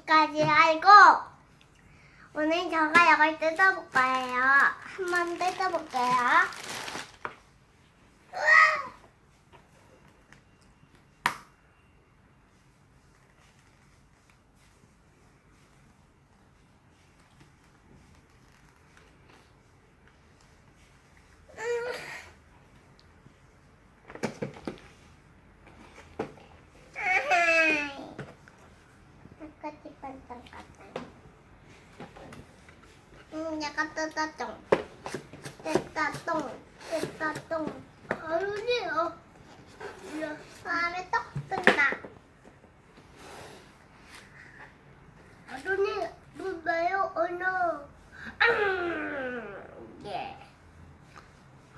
여기까지 알고 오늘 저가 이걸 뜯어볼 거예요. 한번 뜯어볼게요. 우와! 음. 아하이. 아까지 반짝반짝. 응, 내가 뜯었죠. 됐다, 똥. 됐다, 똥. 아니요. 다음에 떡 뜬다. 뭔가요? 어느? 음, 예.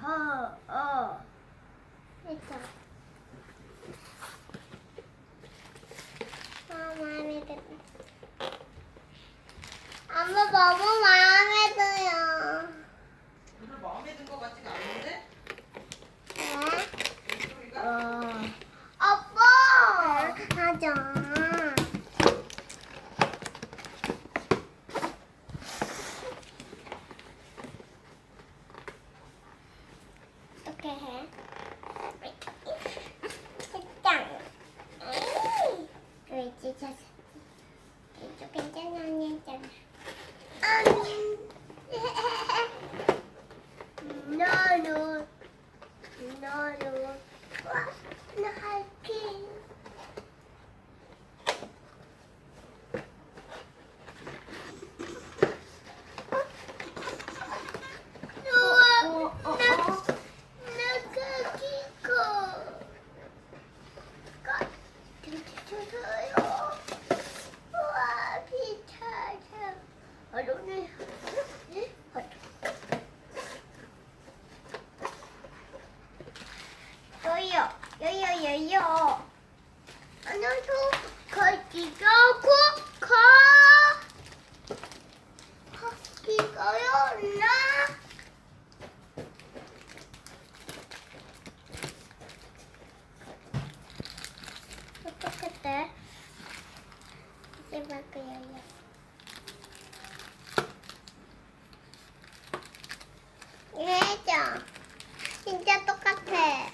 어, 어. 됐다. 아, 마음에 든다. 엄마 너무에 들어요. 별로 마음에 든 것 같지가 않은데? 네? 목소리가? 어. 아빠! 하자. 어떻게 해? 짱! 그렇지, 자, 이쪽 괜찮아, 괜찮아. 나도, 나도, 와, 나 할게. 우와, 나, 나 가기고. 가, 괜찮아요. 우와, 괜찮아. 어른이, 요요, 요요, 요요. 안녕도 거기가 고, 가. 거기가요, 나. 어떻게 이제 바꾸요. 해줘. 진짜 똑같아.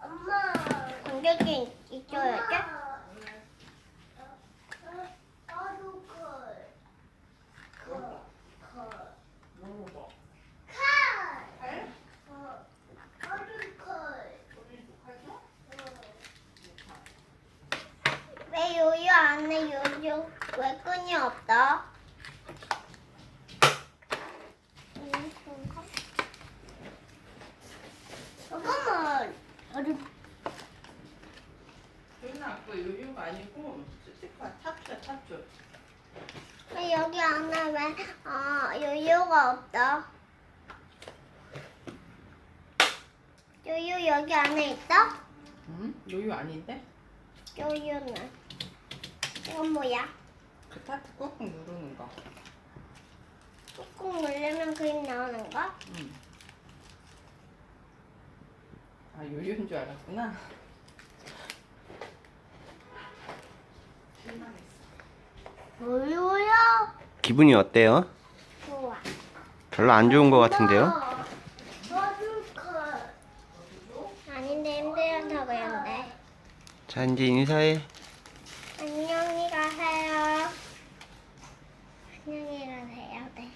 엄마. 공격이 있어야지? 나도 걸. 걸. 걸. 뭐 뭐? 칼. 칼? 어. 어른 걸. 우리 녹화해줘? 왜 요요 안에 요요 왜 끈이 없다? 잠깐만. 어른 여기는 아까 요요가 아니고 스티커 타투야 타투. 왜 여기 안에 왜 아, 요요가 없다? 요요 여기 안에 있다? 응? 요요 아닌데? 요요는 이건 뭐야? 그 타투 꾹꾹 누르는 거. 꾹꾹 누르면 그림 나오는 거? 응. 아 요요인 줄 알았구나. 요요야? 기분이 어때요? 좋아. 별로 안 좋은 것 같은데요? 버들컷. 아닌데 힘들어서 그런데. 자 이제 인사해. 안녕히 가세요. 안녕히 가세요. 네.